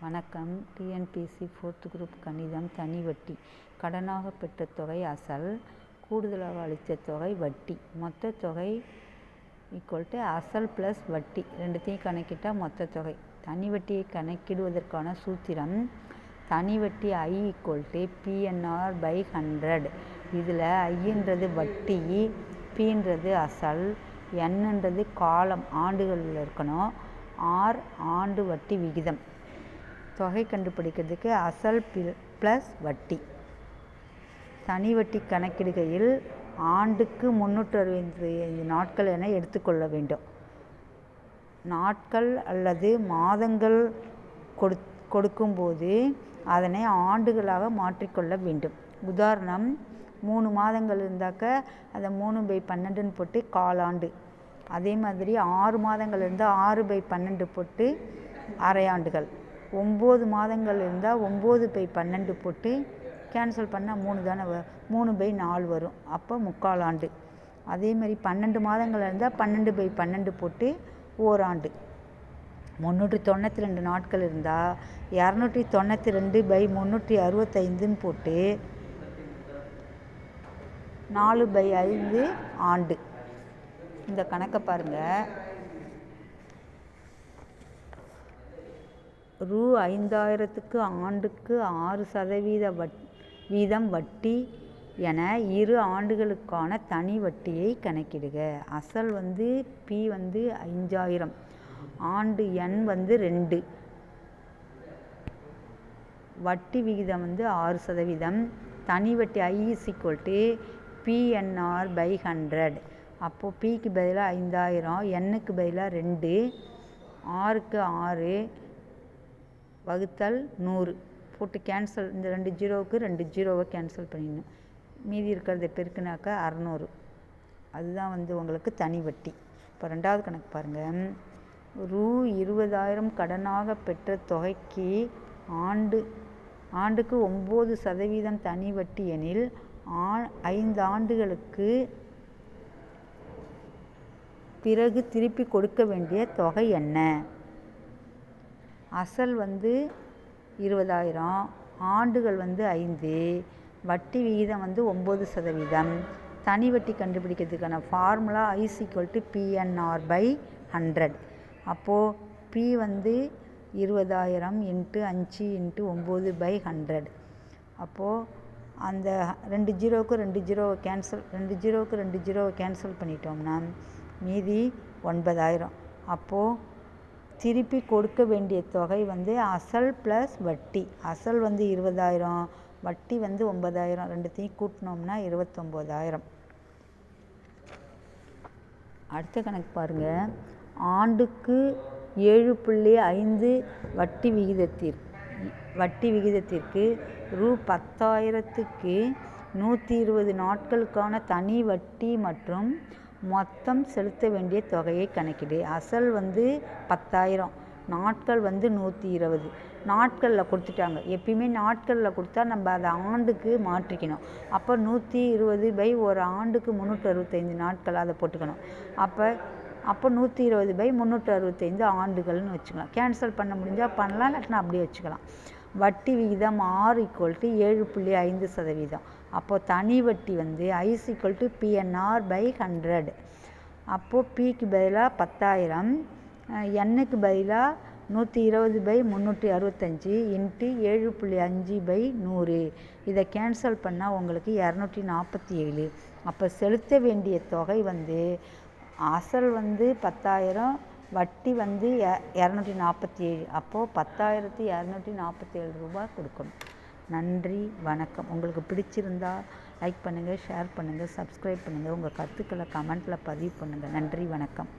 வணக்கம். TNPSC fourth group கணிதம் தனி வட்டி. கடனாக பெற்ற தொகை அசல். கூடுதலாக அளித்த தொகை வட்டி. மொத்த தொகை ஈக்குவல் டு அசல் ப்ளஸ் வட்டி. ரெண்டுத்தையும் கணக்கிட்டால் மொத்த தொகை. தனி வட்டியை கணக்கிடுவதற்கான சூத்திரம் தனி வட்டி I equal to PNR by hundred இதில் ஐன்றது வட்டி பின்றது அசல் என்னன்றது காலம் ஆண்டுகளில் இருக்கணும். ஆர் ஆண்டு வட்டி விகிதம். தொகை கண்டுபிடிக்கிறதுக்கு அசல் ப்ளஸ் வட்டி. தனி வட்டி கணக்கிடுகையில் ஆண்டுக்கு முந்நூற்று அறுபத்தி நாட்கள் என எடுத்துக்கொள்ள வேண்டும். நாட்கள் அல்லது மாதங்கள் கொடு கொடுக்கும்போது அதனை ஆண்டுகளாக மாற்றிக்கொள்ள வேண்டும். உதாரணம் மூணு மாதங்கள் இருந்தாக்க அதை மூணு பை பன்னெண்டுன்னு போட்டு காலாண்டு அதே மாதிரி ஆறு மாதங்கள் இருந்தால் ஆறு பை பன்னெண்டு போட்டு அரையாண்டுகள் ஒம்பது மாதங்கள் இருந்தால் ஒம்பது பை பன்னெண்டு போட்டு கேன்சல் பண்ணால் மூணு தானே வ மூணு பை நாலு வரும். அப்போ முக்கால் ஆண்டு. அதே மாதிரி பன்னெண்டு மாதங்கள் இருந்தால் பன்னெண்டு பை பன்னெண்டு போட்டு ஓராண்டு. முந்நூற்றி தொண்ணூற்றி ரெண்டு நாட்கள் இருந்தால் இரநூற்றி தொண்ணூற்றி ரெண்டு பை முந்நூற்றி அறுபத்தைந்துன்னு போட்டு நாலு பை ஐந்து ஆண்டு. இந்த கணக்கை பாருங்கள் ரூ ஐந்தாயிரத்துக்கு ஆண்டுக்கு ஆறு சதவீத வட் வீதம் வட்டி என இரு ஆண்டுகளுக்கான தனி வட்டியை கணக்கிடுக. அசல் வந்து பி வந்து அஞ்சாயிரம் ஆண்டு எண் வந்து ரெண்டு. வட்டி விகிதம் வந்து ஆறு சதவீதம். தனி வட்டி I is equal to PNR by hundred அப்போது பிக்கு பதிலாக ஐந்தாயிரம் எண்ணுக்கு பதிலாக ரெண்டு ஆறுக்கு ஆறு வகுத்தல் நூறு. போட்டு கேன்சல் இந்த ரெண்டு ஜீரோவுக்கு ரெண்டு ஜீரோவை கேன்சல் பண்ணிடணும். மீதி இருக்கிறத பெருக்குனாக்கா அறநூறு. அதுதான் வந்து உங்களுக்கு தனி வட்டி. இப்போ ரெண்டாவது கணக்கு பாருங்கள் ரூ இருபதாயிரம் கடனாக பெற்ற தொகைக்கு ஆண்டு ஆண்டுக்கு ஒம்பது சதவீதம் தனி வட்டி எனில் ஆ ஐந்து ஆண்டுகளுக்கு பிறகு திருப்பி கொடுக்க வேண்டிய தொகை என்ன? அசல் வந்து இருபதாயிரம் ஆண்டுகள் வந்து ஐந்து வட்டி விகிதம் வந்து ஒம்பது சதவீதம். தனி வட்டி கண்டுபிடிக்கிறதுக்கான formula is equal to PNR by hundred அப்போது பி வந்து இருபதாயிரம் இன்ட்டு அஞ்சு இன்ட்டு ஒம்பது பை ஹண்ட்ரட் அப்போது அந்த ரெண்டு ஜீரோவுக்கு ரெண்டு ஜீரோவை கேன்சல் ரெண்டு ஜீரோவுக்கு ரெண்டு ஜீரோவை கேன்சல் பண்ணிட்டோம்னா மீதி ஒன்பதாயிரம். அப்போது திருப்பி கொடுக்க வேண்டிய தொகை வந்து அசல் ப்ளஸ் வட்டி. அசல் வந்து இருபதாயிரம் வட்டி வந்து ஒன்பதாயிரம் ரெண்டுத்தையும் கூட்டினோம்னா இருபத்தொம்போதாயிரம். அடுத்த கணக்கு பாருங்கள் ஆண்டுக்கு ஏழு புள்ளி ஐந்து வட்டி விகிதத்திற்கு வட்டி விகிதத்திற்கு ரூ பத்தாயிரத்துக்கு நூற்றி இருபது நாட்களுக்கான தனி வட்டி மற்றும் மொத்தம் செலுத்த வேண்டிய தொகையை கணக்கிடு. அசல் வந்து பத்தாயிரம். நாட்கள் வந்து நூற்றி இருபது. நாட்களில் கொடுத்துட்டாங்க. எப்பயுமே நாட்களில் கொடுத்தா நம்ம அதை ஆண்டுக்கு மாற்றிக்கணும். அப்போ நூற்றி இருபது பை ஒரு ஆண்டுக்கு முந்நூற்றி அறுபத்தைந்து நாட்கள் அதை போட்டுக்கணும். அப்போ அப்போ நூற்றி இருபது பை முந்நூற்றி அறுபத்தைந்து ஆண்டுகள்னு வச்சுக்கலாம். கேன்சல் பண்ண முடிஞ்சால் பண்ணலாம் இல்லாட்டினா அப்படியே வச்சுக்கலாம். வட்டி விகிதம் ஆறு ஈக்குவல் டு ஏழு புள்ளி ஐந்து சதவீதம். அப்போது தனி வட்டி வந்து is equal to PNR by hundred அப்போது பிக்கு பதிலாக பத்தாயிரம். எண்ணுக்கு பதிலாக நூற்றி இருபது பை முந்நூற்றி அறுபத்தஞ்சி இன்ட்டு ஏழு புள்ளி அஞ்சு பை நூறு. இதை கேன்சல் பண்ணால் உங்களுக்கு இரநூற்றி நாற்பத்தி ஏழு. அப்போ செலுத்த வேண்டிய தொகை வந்து அசல் வந்து பத்தாயிரம் வட்டி வந்து இரநூற்றி நாற்பத்தி ஏழு. அப்போது பத்தாயிரத்தி இரநூற்றி நாற்பத்தி ஏழு ரூபாய் கொடுக்கணும். நன்றி வணக்கம். உங்களுக்கு பிடிச்சிருந்தா லைக் பண்ணுங்கள் ஷேர் பண்ணுங்கள் சப்ஸ்கிரைப் பண்ணுங்கள் உங்கள் கருத்துக்களை கமெண்ட்டில் பதிவு பண்ணுங்கள் நன்றி வணக்கம்.